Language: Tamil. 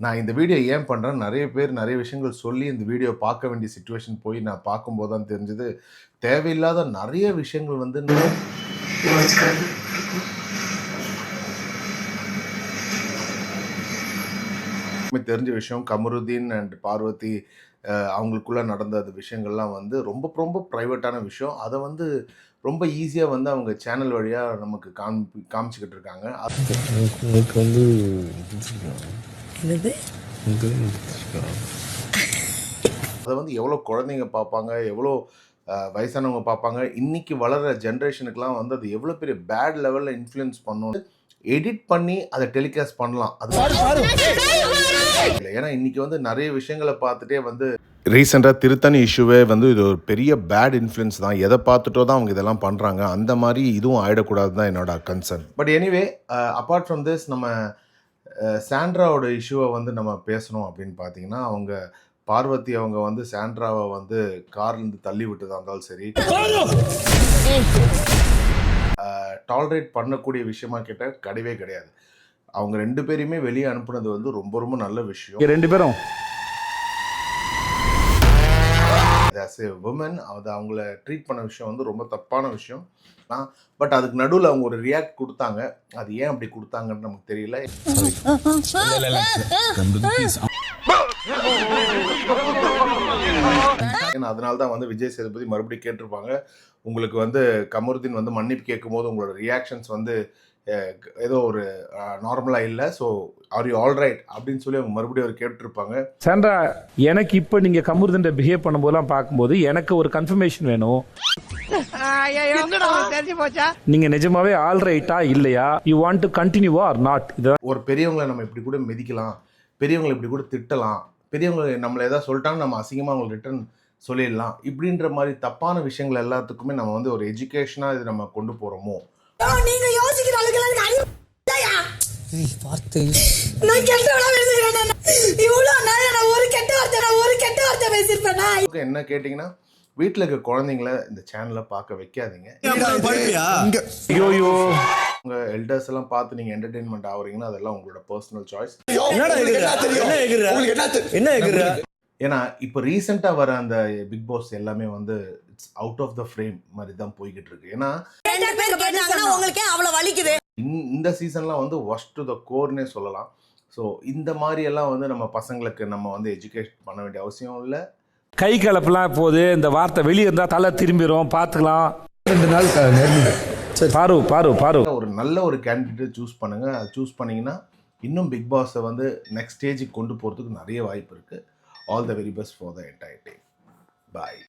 நான் இந்த வீடியோ ஏன் பண்ணுறேன் நிறைய பேர் நிறைய விஷயங்கள் சொல்லி இந்த வீடியோ பார்க்க வேண்டிய சுச்சுவேஷன் போய் நான் பார்க்கும்போது தான் தெரிஞ்சது. தேவையில்லாத நிறைய விஷயங்கள் வந்து தெரிஞ்ச விஷயம் கமருதீன் அண்ட் பார்வதி அவங்களுக்குள்ளே அவங்களுக்குள்ள நடந்த அந்த விஷயங்கள்லாம் வந்து ரொம்ப ரொம்ப ப்ரைவேட்டான விஷயம். அதை வந்து ரொம்ப ஈஸியாக வந்து அவங்க சேனல் வழியாக நமக்கு காமி காமிச்சிக்கிட்டு இருக்காங்க அது உங்களுக்கு வந்து அதை வந்து எவ்வளோ குழந்தைங்க பார்ப்பாங்க எவ்வளோ வயசானவங்க பார்ப்பாங்க இன்னைக்கு வளர்கிற ஜென்ரேஷனுக்குலாம் வந்து அது எவ்வளோ பெரிய பேட் லெவலில் இன்ஃப்ளூயன்ஸ் பண்ணும் எடிட் பண்ணி அதை டெலிகாஸ்ட் பண்ணலாம். அது ஏன்னா இன்னைக்கு வந்து நிறைய விஷயங்களை பார்த்துட்டே வந்து ரீசெண்டாக திருத்தணி இஷ்யூவே வந்து இது ஒரு பெரிய பேட் இன்ஃப்ளூயன்ஸ் தான். எதை பார்த்துட்டோ தான் அவங்க இதெல்லாம் பண்ணுறாங்க அந்த மாதிரி இதுவும் ஆயிடக்கூடாது தான் என்னோட concern but anyway apart from this நம்ம சாண்ட்ராவோட இஷ்யூவை வந்து நம்ம பேசணும் அப்படின்னு பார்த்தீங்கன்னா அவங்க பார்வதி அவங்க வந்து சாண்ட்ராவை வந்து கார்லேருந்து தள்ளி விட்டதா இருந்தாலும் சரி. டாலரேட் பண்ணக்கூடிய விஷயமா கேட்ட கிடையவே கிடையாது. அவங்க ரெண்டு பேரையுமே வெளியே அனுப்புனது வந்து ரொம்ப ரொம்ப நல்ல விஷயம். ரெண்டு பேரும். ஆஸ் ஏ உமன் அது அவங்கள ட்ரீட் பண்ண விஷயம் வந்து ரொம்ப தப்பான விஷயம். பட் அதுக்கு நடுவில் அவங்க ஒரு ரியாக்ட் கொடுத்தாங்க. அது ஏன் அப்படி கொடுத்தாங்கன்னு நமக்கு தெரியல. அதனால தான் வந்து விஜய் சேதுபதி மறுபடியும் கேட்டிருப்பாங்க. உங்களுக்கு வந்து கமருதீன் வந்து மன்னிப்பு கேட்கும்போது உங்களோட ரியாக்ஷன்ஸ் வந்து ஏதோ ஒரு நார்மலாக இல்லை. So are you all right அப்படின்னு சொல்லி அவங்க மறுபடியும் அவர் கேட்டிருப்பாங்க. சாண்ட்ரா எனக்கு இப்போ நீங்க கமருதன் பிஹேவ் பண்ணும்போதெல்லாம் பார்க்கும்போது எனக்கு ஒரு கன்ஃபர்மேஷன் வேணும். நீங்க நிஜமாவே ஆல் ரைட்டா இல்லையா? You want to continue or not இதை ஒரு பெரியவங்களை நம்ம இப்படி கூட மிதிக்கலாம். பெரியவங்களை இப்படி கூட திட்டலாம். பெரியவங்க நம்மளை ஏதாவது சொல்லிட்டாங்க நம்ம அசிங்கமாக அவங்களுக்கு ரிட்டர்ன் சொல்லிடலாம். இப்படின்ற மாதிரி தப்பான விஷயங்கள் எல்லாத்துக்குமே நம்ம வந்து ஒரு எஜுகேஷனாக இது நம்ம கொண்டு போகிறோமோ நீங்க யோசிக்கிற அளவுக்கு எனக்கு அறிவு இல்லையா? வார்த்தை நான் கெட்டவளா பேசுகிறேன் நான். இவ்வளவு நேரம் நான் ஒரு கெட்ட வார்த்தை நான் ஒரு கெட்ட வார்த்தை பேசியிருப்பேனா? என்ன கேட்டிங்கன்னா வீட்டில் இருக்க குழந்தைங்கள இந்த சேனலை பார்க்க வைக்காதீங்க. ஐயோயோ உங்கள் எல்டர்ஸ் எல்லாம் பார்த்து நீங்கள் என்டர்டெயின்மெண்ட் ஆகுறீங்கன்னா அதெல்லாம் உங்களோட பர்சனல் சாய்ஸ் என்ன என்ன ஏன்னா இப்போ ரீசெண்டாக வர அந்த பிக் பாஸ் எல்லாமே வந்து it's out of the frame மாதிரி தான் போய்கிட்டு இருக்கு. ஏன்னா ரெண்டு பேர் கேட்டாங்கன்னா உங்களுக்கே அவ்வளவு வலிக்குது. இந்த சீசன்லாம் வந்து ஒஸ்ட் டு த கோர்னே சொல்லலாம். ஸோ இந்த மாதிரி எல்லாம் வந்து நம்ம பசங்களுக்கு நம்ம வந்து எஜுகேட் பண்ண வேண்டிய அவசியம் இல்லை. கை கலப்பெல்லாம் போகுது இந்த வார்த்தை வெளியே இருந்தா தலை திரும்பிடும் பார்த்துக்கலாம் ரெண்டு நாள் பாரு பாரு பாரு. ஒரு நல்ல ஒரு கேண்டிடேட் சூஸ் பண்ணுங்க. அது சூஸ் பண்ணீங்கன்னா இன்னும் பிக் பாஸை வந்து நெக்ஸ்ட் ஸ்டேஜுக்கு கொண்டு போகிறதுக்கு நிறைய வாய்ப்பு இருக்குது all the very best for the entire day bye